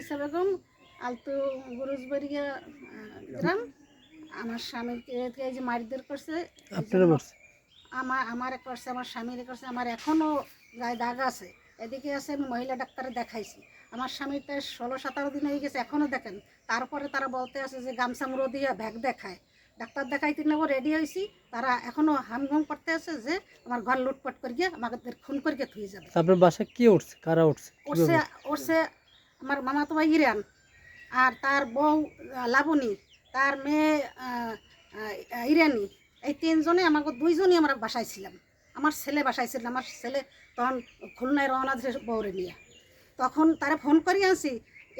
আনিসা বেগম আলতু গুরুজবাড়িয়া গ্রাম। আমার স্বামীকে এই যে মারধর করছে আমার আমার করছে আমার স্বামীর করছে আমার এখনও গায়ে দাগ আছে। এদিকে আছে আমি মহিলা ডাক্তারে দেখাইছি। আমার স্বামীটা ষোলো সতেরো দিন হয়ে গেছে এখনও দেখেন। তারপরে তারা বলতে আছে যে গামছা মুড়ো দিয়ে ব্যাগ দেখায়। ডাক্তার দেখাইতে নেব রেডি হয়েছি। তারা এখনও হামঘম করতে আছে যে আমার ঘর লুটপাট করিয়ে আমাদের খুন করিয়ে থুয়ে যাবে। আপনার বাসায় কে উঠছে? কারা উঠছে? ওরসে কীভাবে? আমার মামা তো ইরান আর তার বউ লাবণী, তার মেয়ে ইরানি, এই তিনজনে আমাকে দুইজনই আমরা বাসায় ছিলাম আমার ছেলে বাসায় ছিল আমার ছেলে তখন খুলনায় রওনা দিয়েছে বউরে নিয়ে। তখন তারা ফোন করি আনছি,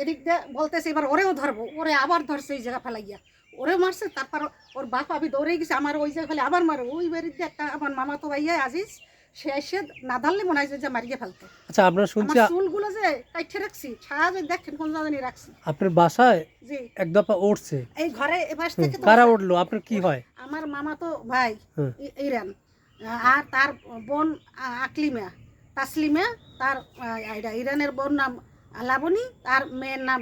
এদিক দিয়ে বলতেছে, এবার ওরেও ধরবো, ওরে আবার ধরছে ওই জায়গা ফেলাইয়া। ওরেও মারছে, তারপর ওর বাপ আমি দৌড়ে গেছে, আমার ওই জায়গা ফেলে আবার মারে, ওই বাড়ির দিয়ে একটা আমার মামা তো ভাইয়া আজিজ সে এসে না ধরলে মনে হয় যে মারিয়ে ফেলতো। আচ্ছা আপনারা শুনছি আমার চুলগুলো যে কাইটে রাখছি ছায়া যে দেখেন কোন জায়গায় রাখছি। আপনার বাসায় জি। এক দফা উঠছে। এই ঘরে থেকে তো কারা উঠল? আপনার কি হয়? আমার মামা তো ভাই ইরান। আর তার বোন আকলিমা। তাসলিমা তার ইরানের বোন নাম লাবণী তার মেয়ের নাম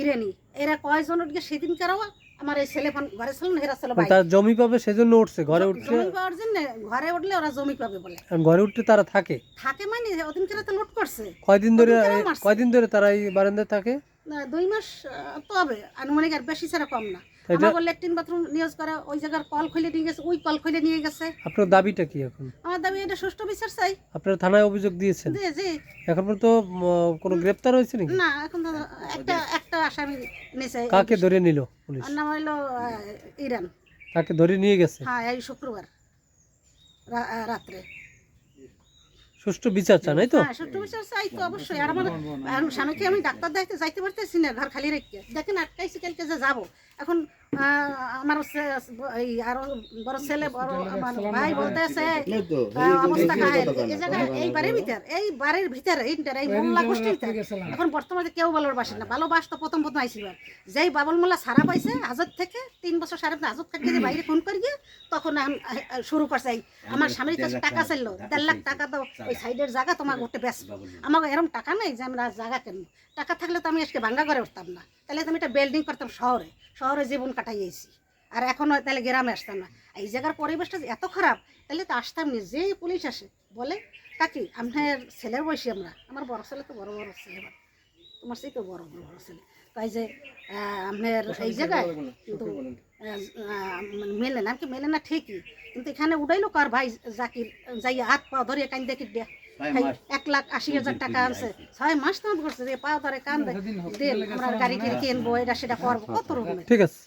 ইরানি। এরা কয়জন উঠে সেদিন কারও আমার এই ছেলে ফোন ঘরে ছিল না হেরা ছিল ভাই তার জমি পাবে সেজন্য উঠছে ঘরে উঠছে। জমি পাওয়ার জন্য ঘরে উঠলে ওরা জমি পাবে বলে। ঘরে উঠতে তারা থাকে। থাকে মানে ওদিন কেরা তো লুট করছে। কয়দিন ধরে ওদিন কেন মারছে? কয়দিন ধরে তারা এই বারান্দায় থাকে? না, দুই মাস আহ, তো হবে। আনুমানিক আর বেশি ছাড়া কম না। তো ল্যাট্রিন বাথরুম নিউজ করা ওই জায়গার কল খুলে নিয়ে গেছে ওই কল খুলে নিয়ে গেছে। আপনার দাবিটা কি এখন? আমার দাবি এটা সুষ্ঠু বিচার চাই। আপনারা থানায় অভিযোগ দিয়েছেন? জি জি। এখন পর্যন্ত কোনো গ্রেপ্তার হয়েছে নাকি? না এখন একটা একটা আসামি নিছে। কাকে ধরে নিল পুলিশ? নাম হইল ইরান। তাকে ধরে নিয়ে গেছে? হ্যাঁ এই শুক্রবার রাত্রে। সুষ্ঠু বিচার চান এই তো? হ্যাঁ সুষ্ঠু বিচার চাই তো অবশ্যই। আর আমার স্বামীকে আমি ডাক্তার দেখতে যাইতে পারতেছি না ঘর খালি রেখে দেখেন আটকাইছি কালকে যে যাব। এখন আমার এই আরও বড় ছেলে বড় আমার ভাই বলতে আছে অবস্থা এই জায়গায় এই বাড়ির ভিতর এই বাড়ির ভিতরে ইন্টার এই মোল্লা গোষ্ঠীর ভিতর। এখন বর্তমানে কেউ ভালোবাসে না ভালোবাস তো প্রথম প্রথম আইছিল। যেই বাবুল মোল্লা সারা পাইছে হাজত থেকে বছর সাড়ে তিন হাজত থেকে যে বাইরে ফোন করি তখন শুরু করছে। আমার স্বামীর কাছে টাকা চাইলো দেড় লাখ টাকা তো ওই সাইডের জায়গা তোমার গোটে বেশ আমাকে এরকম টাকা নেই যে আমরা জায়গা কেন টাকা থাকলে তো আমি আজকে ভাঙ্গা করে উঠতাম না। তাহলে তো আমি একটা বিল্ডিং করতাম শহরে। শহরে জীবন কাটাইয়েছি। আর এখন তাহলে গ্রামে আসতাম না। এই জায়গার পরিবেশটা এত খারাপ তাহলে তো আসতাম না। যেই পুলিশ আসে বলে কাকি আপনার ছেলের বয়সী আমরা। আমার বড় ছেলে তো বড় বড় ছেলে তোমার সেই তো বড় বড় বড় ছেলে। তাই যে আপনার এই জায়গায় কিন্তু মানে মেলে না কি মেলে না ঠিকই। কিন্তু এখানে উড়াইলো কার ভাই? জাকির যাই হাত পা ধরে কান দেখি দেয়া? এক লাখ আশি হাজার টাকা আনছে। ছয় মাস তো করছে যে পা ধরে কান দেন আমরা গাড়ি কিনে কিনবো এটা সেটা করব কত রকমের। ঠিক আছে।